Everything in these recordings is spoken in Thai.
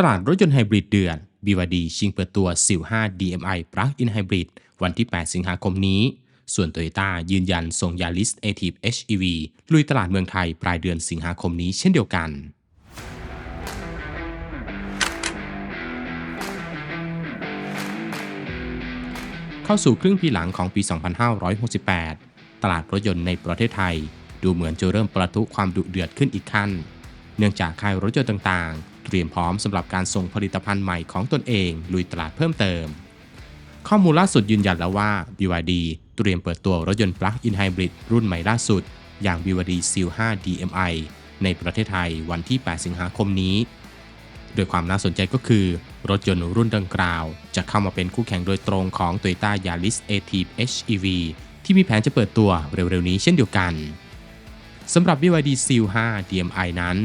ตลาดรถยนต์ไฮบริดเดือน BYD ชิงเปิดตัว s i l 5 DMI Plug-in Hybrid วันที่ 8 สิงหาคมนี้ ส่วน Toyota ยืนยันส่ง Yaris Active HEV ลุยตลาดเมืองไทยปลายเดือนสิงหาคมนี้เช่นเดียวกันเข้าสู่ครึ่งปีหลังของปี 2568 ตลาดรถยนต์ในประเทศไทย ดูเหมือนจะเริ่มประทุความดุเดือดขึ้นอีกขั้น เนื่องจากค่ายรถยนต์ต่าง เตรียมพร้อมสำหรับการส่งผลิตภัณฑ์ใหม่ของตนเอง ลุยตลาดเพิ่มเติม ข้อมูลล่าสุดยืนยันแล้วว่า BYD เตรียมเปิดตัวรถยนต์ Plug-in Hybrid รุ่นใหม่ล่าสุด อย่าง BYD Seal 5 DMI ในประเทศไทยวันที่ 8 สิงหาคมนี้ โดยความน่าสนใจก็คือ รถยนต์รุ่นดังกล่าว จะเข้ามาเป็นคู่แข่งโดยตรงของ Toyota Yaris Active HEV ที่มีแผนจะเปิดตัวเร็วๆนี้เช่นเดียวกันสำหรับ BYD Seal 5 DMI นั้น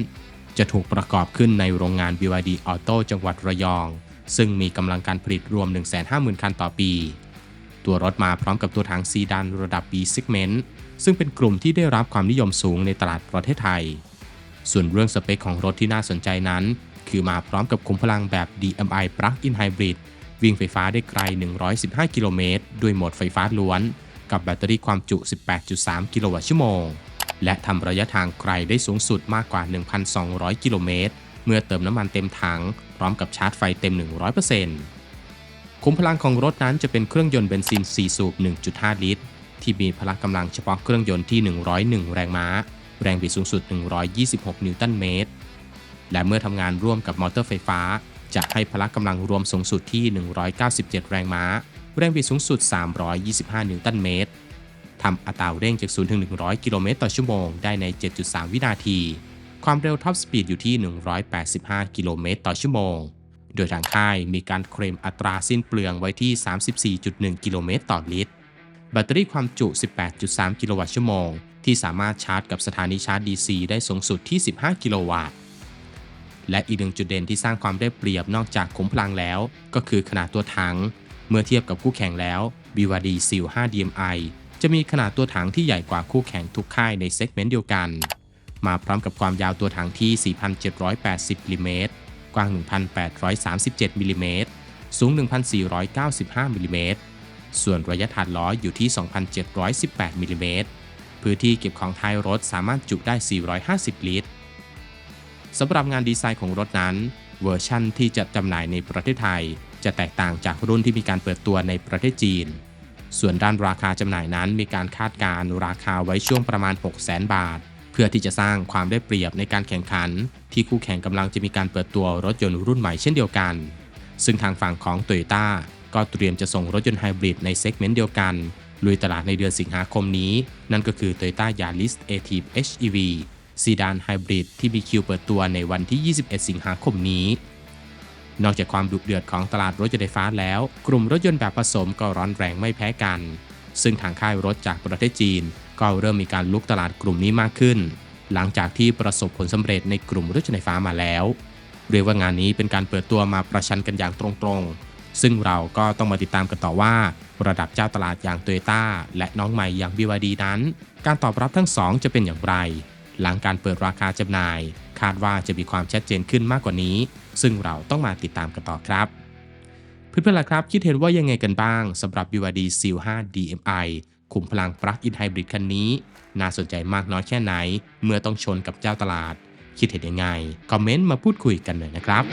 จะถูกประกอบขึ้นในโรงงาน BYD Auto จังหวัดระยอง ซึ่งมีกำลังการผลิตรวม 150,000 คันต่อปี ตัวรถมาพร้อมกับตัวถังซีดานระดับ B segment ซึ่งเป็นกลุ่มที่ได้รับความนิยมสูงในตลาดประเทศไทย ส่วนเรื่องสเปคของรถที่น่าสนใจนั้น คือมาพร้อมกับคุมพลังแบบ DMI Plug-in Hybrid วิ่งไฟฟ้าได้ไกล 115 กิโลเมตร ด้วยโหมดไฟฟ้าล้วน กับแบตเตอรี่ความจุ 18.3 กิโลวัตต์ชั่วโมง และทำระยะทางไกลได้สูงสุดมากกว่า 1,200 กิโลเมตร เมื่อเติมน้ำมันเต็มถัง พร้อมกับชาร์จไฟเต็ม 100%คุ้มพลังของรถนั้นจะเป็นเครื่องยนต์เบนซิน 4 สูบ 1.5 ลิตร ที่มีพละกำลังเฉพาะเครื่องยนต์ที่ 101 แรงม้า แรงบิดสูงสุด 126 นิวตันเมตร และเมื่อทำงานร่วมกับมอเตอร์ไฟฟ้า จะให้พละกำลังรวมสูงสุดที่ 197 แรงม้า แรงบิดสูงสุด 325 นิวตันเมตร ทำอัตราเร่งจาก 0 ถึง 100 กิโลเมตรต่อชั่วโมง ได้ใน 7.3 วินาที ความเร็วท็อปสปีดอยู่ที่ 185 กิโลเมตรต่อชั่วโมง โดยทางค่ายมีการเคลมอัตราสิ้นเปลืองไว้ที่ 34.1 กิโลเมตรต่อลิตร แบตเตอรี่ความจุ 18.3 กิโลวัตต์ชั่วโมง ที่สามารถชาร์จกับสถานีชาร์จ DC ได้สูงสุดที่ 15 กิโลวัตต์และอีกหนึ่งจุดเด่นที่สร้างความได้เปรียบนอกจากขุมพลังแล้ว ก็คือขนาดตัวถัง เมื่อเทียบกับคู่แข่งแล้ว BYD Seal 5 DMI จะมีขนาดตัวถังที่ใหญ่กว่าคู่แข่งทุกค่ายในเซกเมนต์เดียวกัน มาพร้อมกับความยาวตัวถังที่ 4,780มิลลิเมตรกว้าง 1,837มิลลิเมตรสูง 1,495มิลลิเมตรส่วนระยะฐานล้ออยู่ที่ 2,718มิลลิเมตรพื้นที่เก็บของท้ายรถสามารถจุได้ 450 ลิตรสำหรับงานดีไซน์ของรถนั้น เวอร์ชั่นที่จะจำหน่ายในประเทศไทย จะแตกต่างจากรุ่นที่มีการเปิดตัวในประเทศจีน ส่วนด้านราคาจำหน่ายนั้นมีการคาดการ์ราคาไว้ช่วงประมาณ 600,000 บาท เพื่อที่จะสร้างความได้เปรียบในการแข่งขัน ที่คู่แข่งกำลังจะมีการเปิดตัวรถยนต์รุ่นใหม่เช่นเดียวกัน ซึ่งทางฝั่งของ t o y ยต้าก็เตรียมจะส่งรถยนต์ไฮบริดในเซกเมนต์เดียวกัน ลุยตลาดในเดือนสิงหาคมนี้ นั่นก็คือ Toyota Yaris Active HEV ซีดานไฮบริดที่มีคิวเปิดตัวในวันที่ 21 สิงหาคมนี้ นอกจากความดุเดือดของตลาดรถยนต์ไฟฟ้าแล้ว กลุ่มรถยนต์แบบผสมก็ร้อนแรงไม่แพ้กัน ซึ่งทางค่ายรถจากประเทศจีน ก็เริ่มมีการลุกตลาดกลุ่มนี้มากขึ้น หลังจากที่ประสบผลสำเร็จในกลุ่มรถยนต์ไฟฟ้ามาแล้ว เรียกว่างานนี้เป็นการเปิดตัวมาประชันกันอย่างตรงๆ ซึ่งเราก็ต้องมาติดตามกันต่อว่า ระดับเจ้าตลาดอย่างโตโยต้าและน้องใหม่อย่าง BYD นั้น การตอบรับทั้งสองจะเป็นอย่างไร หลังการเปิดราคาจำหน่าย คาดว่าจะมีความชัดเจนขึ้นมากกว่านี้ ซึ่งเราต้องมาติดตามกันต่อครับ เพื่อนๆล่ะครับ คิดเห็นว่ายังไงกันบ้างสำหรับ BYD Seal 5 DMI ขุมพลังปลั๊กอินไฮบริดคันนี้ น่าสนใจมากน้อยแค่ไหน เมื่อต้องชนกับเจ้าตลาด คิดเห็นยังไง คอมเมนต์มาพูดคุยกันหน่อยนะครับ